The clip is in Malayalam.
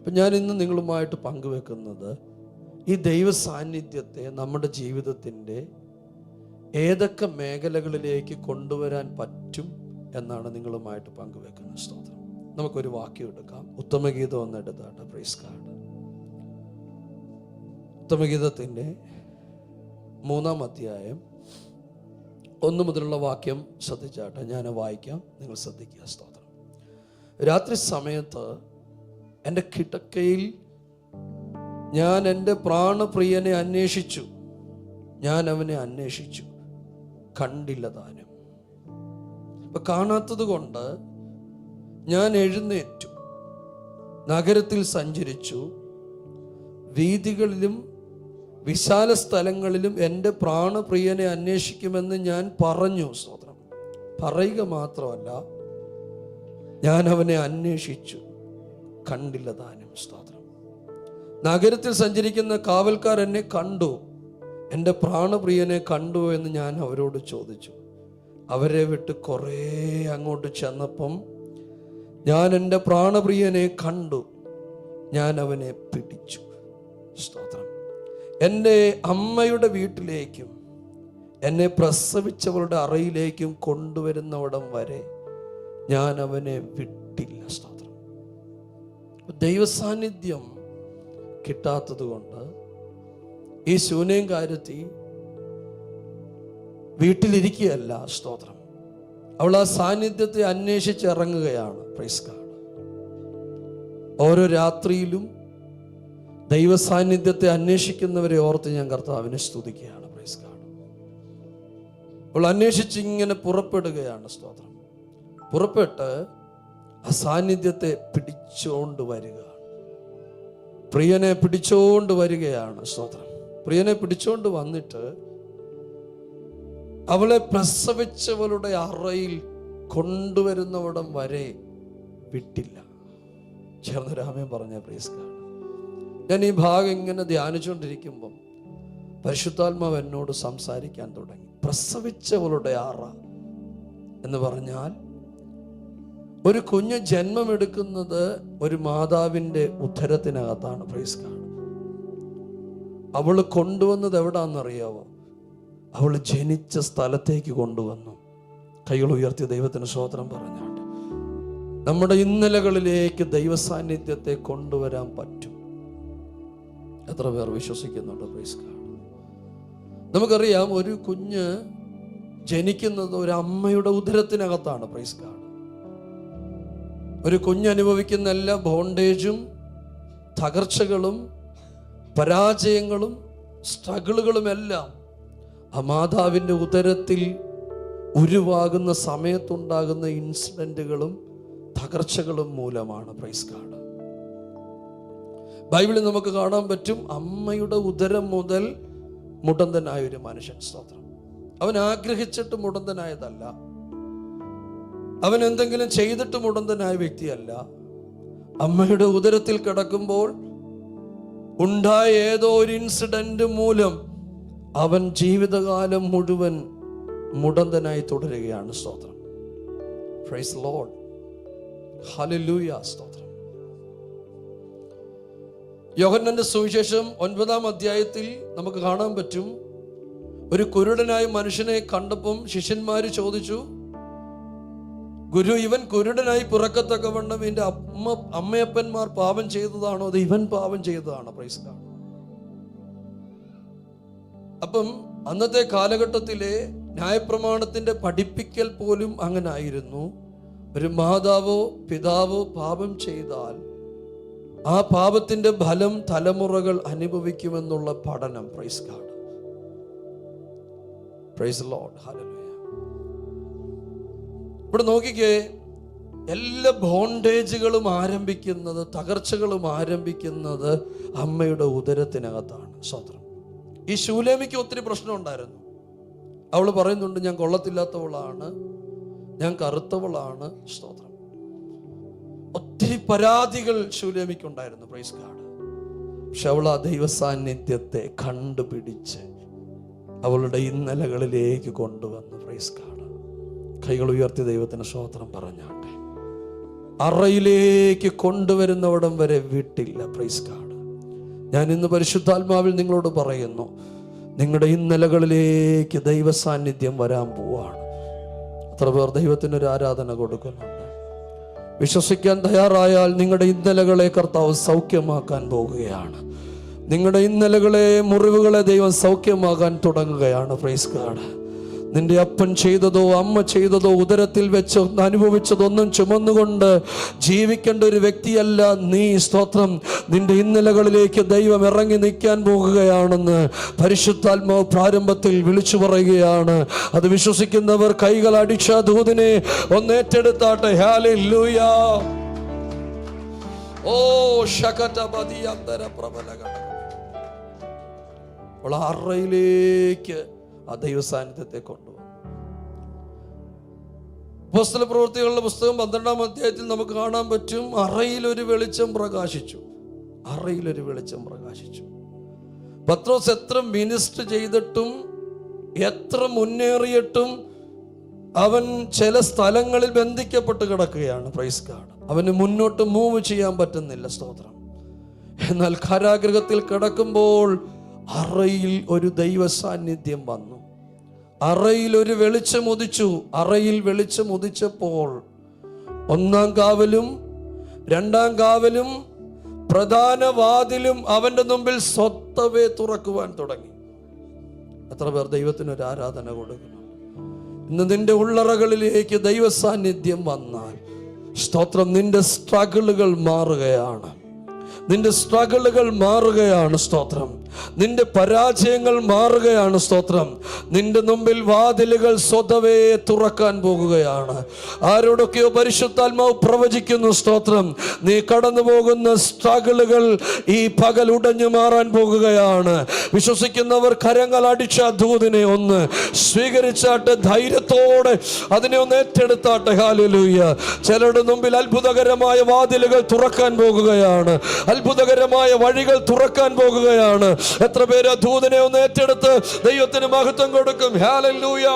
അപ്പം ഞാൻ ഇന്ന് നിങ്ങളുമായിട്ട് പങ്കുവെക്കുന്നത് ഈ ദൈവ സാന്നിധ്യത്തെ നമ്മുടെ ജീവിതത്തിന്റെ ഏതൊക്കെ മേഖലകളിലേക്ക് കൊണ്ടുവരാൻ പറ്റും എന്നാണ് നിങ്ങളുമായിട്ട് പങ്കുവെക്കുന്ന സ്തോത്രം. നമുക്കൊരു വാക്യം എടുക്കാം. ഉത്തമഗീതം ഒന്ന് എടുത്താട്ടെ. പ്രൈസ് കാർഡ് ഉത്തമഗീതത്തിന്റെ മൂന്നാം അധ്യായം ഒന്ന് മുതലുള്ള വാക്യം ശ്രദ്ധിച്ചാട്ടെ. ഞാൻ വായിക്കാം. നിങ്ങൾ ശ്രദ്ധിക്കുക സ്തോത്രം. രാത്രി സമയത്ത് എന്റെ കിടക്കയിൽ ഞാൻ എന്റെ പ്രാണപ്രിയനെ അന്വേഷിച്ചു. ഞാൻ അവനെ അന്വേഷിച്ചു. കണ്ടില്ല താനും. ഇപ്പൊ കാണാത്തത് കൊണ്ട് ഞാൻ എഴുന്നേറ്റു. നഗരത്തിൽ സഞ്ചരിച്ചു. വീതികളിലും വിശാല സ്ഥലങ്ങളിലും എന്റെ പ്രാണപ്രിയനെ അന്വേഷിക്കുമെന്ന് ഞാൻ പറഞ്ഞു സ്വതന്ത്രം പറയുക മാത്രമല്ല ഞാൻ അവനെ അന്വേഷിച്ചു. കണ്ടില്ല താനും സ്തോത്രം. നഗരത്തിൽ സഞ്ചരിക്കുന്ന കാവൽക്കാർ എന്നെ കണ്ടു. എന്റെ പ്രാണപ്രിയനെ കണ്ടു എന്ന് ഞാൻ അവരോട് ചോദിച്ചു. അവരെ വിട്ട് കുറേ അങ്ങോട്ട് ചെന്നപ്പം ഞാൻ എന്റെ പ്രാണപ്രിയനെ കണ്ടു. ഞാൻ അവനെ പിടിച്ചു. സ്തോത്രം. എന്റെ അമ്മയുടെ വീട്ടിലേക്കും എന്നെ പ്രസവിച്ചവളുടെ അറയിലേക്കും കൊണ്ടുവരുന്നവടം വരെ ഞാൻ അവനെ സ്തോത്രം ദൈവസാന്നിധ്യം കിട്ടാത്തത് കൊണ്ട് ഈ ശൂന്യം കാര്യത്തി വീട്ടിലിരിക്കുകയല്ല സ്തോത്രം. അവൾ ആ സാന്നിധ്യത്തെ അന്വേഷിച്ച് ഇറങ്ങുകയാണ്. പ്രൈസ് കാർഡ് ഓരോ രാത്രിയിലും ദൈവ സാന്നിധ്യത്തെ അന്വേഷിക്കുന്നവരെ ഓർത്ത് ഞാൻ കർത്താവിനെ സ്തുതിക്കുകയാണ്. പ്രൈസ് കാർഡ് അവൾ അന്വേഷിച്ച് ഇങ്ങനെ പുറപ്പെടുകയാണ് സ്തോത്രം. പുറപ്പെട്ട് ആ സാന്നിധ്യത്തെ പിടിച്ചുകൊണ്ട് വരികയാണ് പ്രിയനെ പിടിച്ചോണ്ട് വരികയാണ് സ്തോത്രം പ്രിയനെ പിടിച്ചോണ്ട് വന്നിട്ട് അവളെ പ്രസവിച്ചവളുടെ അറയിൽ കൊണ്ടുവരുന്നവിടം വരെ വിട്ടില്ല. ചേർന്ന് രാമേ പറഞ്ഞ പ്രീസ്കാണ് ഞാൻ ഈ ഭാഗം ഇങ്ങനെ ധ്യാനിച്ചുകൊണ്ടിരിക്കുമ്പം പരിശുദ്ധാത്മാവ് എന്നോട് സംസാരിക്കാൻ തുടങ്ങി. പ്രസവിച്ചവളുടെ അറ എന്ന് പറഞ്ഞാൽ ഒരു കുഞ്ഞ് ജന്മമെടുക്കുന്നത് ഒരു മാതാവിന്റെ ഉദ്ധരത്തിനകത്താണ്. പ്രൈസ് പ്രൈസ്കാണ് അവൾ കൊണ്ടുവന്നത് എവിടാണെന്നറിയാവോ അവൾ ജനിച്ച സ്ഥലത്തേക്ക് കൊണ്ടുവന്നു. കൈകൾ ഉയർത്തി ദൈവത്തിന് സ്വോത്രം പറഞ്ഞാട്ട്. നമ്മുടെ ഇന്നലകളിലേക്ക് ദൈവസാന്നിധ്യത്തെ കൊണ്ടുവരാൻ പറ്റും. എത്ര പേർ വിശ്വസിക്കുന്നുണ്ട്? പ്രൈസ് നമുക്കറിയാം ഒരു കുഞ്ഞ് ജനിക്കുന്നത് ഒരു അമ്മയുടെ ഉദരത്തിനകത്താണ് പ്രൈസ് ഒരു കുഞ്ഞ് അനുഭവിക്കുന്ന എല്ലാ ബോണ്ടേജും തകർച്ചകളും പരാജയങ്ങളും സ്ട്രഗിളുകളും എല്ലാം ആ മാതാവിന്റെ ഉദരത്തിൽ ഉരുവാകുന്ന സമയത്തുണ്ടാകുന്ന ഇൻസിഡന്റുകളും തകർച്ചകളും മൂലമാണ്. പ്രൈസ് കാർഡ് ബൈബിളിൽ നമുക്ക് കാണാൻ പറ്റും അമ്മയുടെ ഉദരം മുതൽ മുടന്തനായ ഒരു മനുഷ്യൻ. സ്തോത്രം. അവൻ ആഗ്രഹിച്ചിട്ട് മുടന്തനായതല്ല. അവൻ എന്തെങ്കിലും ചെയ്തിട്ട് മുടന്തനായ വ്യക്തിയല്ല. അമ്മയുടെ ഉദരത്തിൽ കിടക്കുമ്പോൾ ഉണ്ടായ ഏതോ ഒരു ഇൻസിഡന്റ് മൂലം അവൻ ജീവിതകാലം മുഴുവൻ മുടന്തനായി തുടരുകയാണ് സ്തോത്രം. ലോഡ് സ്തോത്രം. യോഹന്നന്റെ സുവിശേഷം ഒൻപതാം അധ്യായത്തിൽ നമുക്ക് കാണാൻ പറ്റും. ഒരു കുരുടനായ മനുഷ്യനെ കണ്ടപ്പം ശിഷ്യന്മാര് ചോദിച്ചു ഗുരു ഇവൻ കുരുടനായി പിറക്കത്തക്കവണ്ണം എന്റെ അമ്മ അമ്മയപ്പന്മാർ പാപം ചെയ്തതാണോ? അത് ഇവൻ പാപം ചെയ്തതാണോ? പ്രൈസ് അപ്പം അന്നത്തെ കാലഘട്ടത്തിലെ ന്യായപ്രമാണത്തിന്റെ പഠിപ്പിക്കൽ പോലും അങ്ങനെ ആയിരുന്നു ഒരു മാതാവോ പിതാവോ പാപം ചെയ്താൽ ആ പാപത്തിന്റെ ഫലം തലമുറകൾ അനുഭവിക്കുമെന്നുള്ള പഠനം. Praise God praise Lord hallelujah ഇവിടെ നോക്കിക്കേ എല്ലാ ബോണ്ടേജുകളും ആരംഭിക്കുന്നത് തകർച്ചകളും ആരംഭിക്കുന്നത് അമ്മയുടെ ഉദരത്തിനകത്താണ്. സ്വത്രം ഈ ശൂലേമിക്ക് ഒത്തിരി പ്രശ്നം ഉണ്ടായിരുന്നു. അവൾ പറയുന്നുണ്ട് ഞാൻ കൊള്ളത്തില്ലാത്തവളാണ്. ഞാൻ കറുത്തവളാണ്. സ്തോത്രം. ഒത്തിരി പരാതികൾ ശൂലേമിക്കുണ്ടായിരുന്നു പ്രൈസ് കാർഡ് പക്ഷെ അവൾ ആ ദൈവ സാന്നിധ്യത്തെ കണ്ടുപിടിച്ച് അവളുടെ ഇന്നലകളിലേക്ക് കൊണ്ടുവന്നു പ്രൈസ് കാർഡ് കൈകൾ ഉയർത്തി ദൈവത്തിന് സ്തോത്രം പറഞ്ഞാട്ടെ. അറയിലേക്ക് കൊണ്ടുവരുന്നവിടം വരെ വിട്ടില്ല പ്രൈസ് കാർഡ് ഞാൻ ഇന്ന് പരിശുദ്ധാത്മാവിൽ നിങ്ങളോട് പറയുന്നു നിങ്ങളുടെ ഇന്നലകളിലേക്ക് ദൈവ സാന്നിധ്യം വരാൻ പോവാണ്. അത്ര പേർ ദൈവത്തിനൊരു ആരാധന കൊടുക്കുന്നുണ്ട്. വിശ്വസിക്കാൻ തയ്യാറായാൽ നിങ്ങളുടെ ഇന്നലകളെ കർത്താവ് സൗഖ്യമാക്കാൻ പോകുകയാണ് നിങ്ങളുടെ ഇന്നലകളെ മുറിവുകളെ ദൈവം സൗഖ്യമാകാൻ തുടങ്ങുകയാണ് പ്രൈസ് കാർഡ് നിന്റെ അപ്പൻ ചെയ്തതോ അമ്മ ചെയ്തതോ ഉദരത്തിൽ വെച്ച് അനുഭവിച്ചതൊന്നും ചുമന്നുകൊണ്ട് ജീവിക്കേണ്ട ഒരു വ്യക്തിയല്ല നീ. സ്തോത്രം. നിന്റെ ഇന്നലകളിലേക്ക് ദൈവം ഇറങ്ങി നിൽക്കാൻ പോകുകയാണെന്ന് പരിശുദ്ധാത്മാവ് പ്രാരംഭത്തിൽ വിളിച്ചു പറയുകയാണ്. അത് വിശ്വസിക്കുന്നവർ കൈകൾ അടിച്ച ദൂതിനെ ഒന്നേറ്റെടുത്താട്ടെ ഹാലൂയ ഓ ശകടപതി അന്തര പ്രബലകൾ അവൾ അറയിലേക്ക് ആ ദൈവസാന്നിധ്യത്തെ കൊണ്ടുവന്നു. പുസ്തക പ്രവൃത്തികളുടെ പുസ്തകം പന്ത്രണ്ടാം അധ്യായത്തിൽ നമുക്ക് കാണാൻ പറ്റും അറയിലൊരു വെളിച്ചം പ്രകാശിച്ചു. അറയിലൊരു വെളിച്ചം പ്രകാശിച്ചു. പത്രോസ് എത്ര മിനിസ്റ്റർ ചെയ്തിട്ടും എത്ര മുന്നേറിയിട്ടും അവൻ ചില സ്ഥലങ്ങളിൽ ബന്ധിക്കപ്പെട്ട് കിടക്കുകയാണ്. പ്രൈസ് കാർഡ് അവന് മുന്നോട്ട് മൂവ് ചെയ്യാൻ പറ്റുന്നില്ല സ്തോത്രം. എന്നാൽ കാരാഗ്രഹത്തിൽ കിടക്കുമ്പോൾ അറയിൽ ഒരു ദൈവ സാന്നിധ്യം വന്നു. അറയിൽ ഒരു വെളിച്ചം ഉദിച്ചു. അറയിൽ വെളിച്ചം ഉദിച്ചപ്പോൾ ഒന്നാം കാവലും രണ്ടാം കാവലും പ്രധാന വാതിലും അവന്റെ മുമ്പിൽ സ്വത്തവേ തുറക്കുവാൻ തുടങ്ങി. എത്ര പേർ ദൈവത്തിന് ഒരു ആരാധന കൊടുക്കുന്നു. ഇന്ന് നിന്റെ ഉള്ളറകളിലേക്ക് ദൈവ സാന്നിധ്യം വന്നാൽ സ്തോത്രം നിന്റെ സ്ട്രഗിളുകൾ മാറുകയാണ്. നിന്റെ സ്ട്രഗിളുകൾ മാറുകയാണ് സ്തോത്രം. നിന്റെ പരാജയങ്ങൾ മാറുകയാണ് സ്തോത്രം. നിന്റെ മുമ്പിൽ വാതിലുകൾ സ്വതവേ തുറക്കാൻ പോകുകയാണ്. ആരോടൊക്കെയോ പരിശുദ്ധാത്മാവ് പ്രവചിക്കുന്നു സ്തോത്രം. നീ കടന്നു പോകുന്ന സ്ട്രഗിളുകൾ ഈ പകൽ ഉടഞ്ഞു മാറാൻ പോകുകയാണ്. വിശ്വസിക്കുന്നവർ കരങ്ങൾ അടിച്ച ദൂതിനെ ഒന്ന് സ്വീകരിച്ചാട്ട് ധൈര്യത്തോടെ അതിനെ ഒന്ന് ഏറ്റെടുത്താട്ടെ. ഹാലുലൂയ്യ ചിലരുടെ മുമ്പിൽ അത്ഭുതകരമായ വാതിലുകൾ തുറക്കാൻ പോകുകയാണ്. അത്ഭുതകരമായ വഴികൾ തുറക്കാൻ പോകുകയാണ്. എത്ര പേര് ദൂതനെ ഒന്ന് ഏറ്റെടുത്ത് ദൈവത്തിന് മഹത്വം കൊടുക്കും. ഹാലലൂയ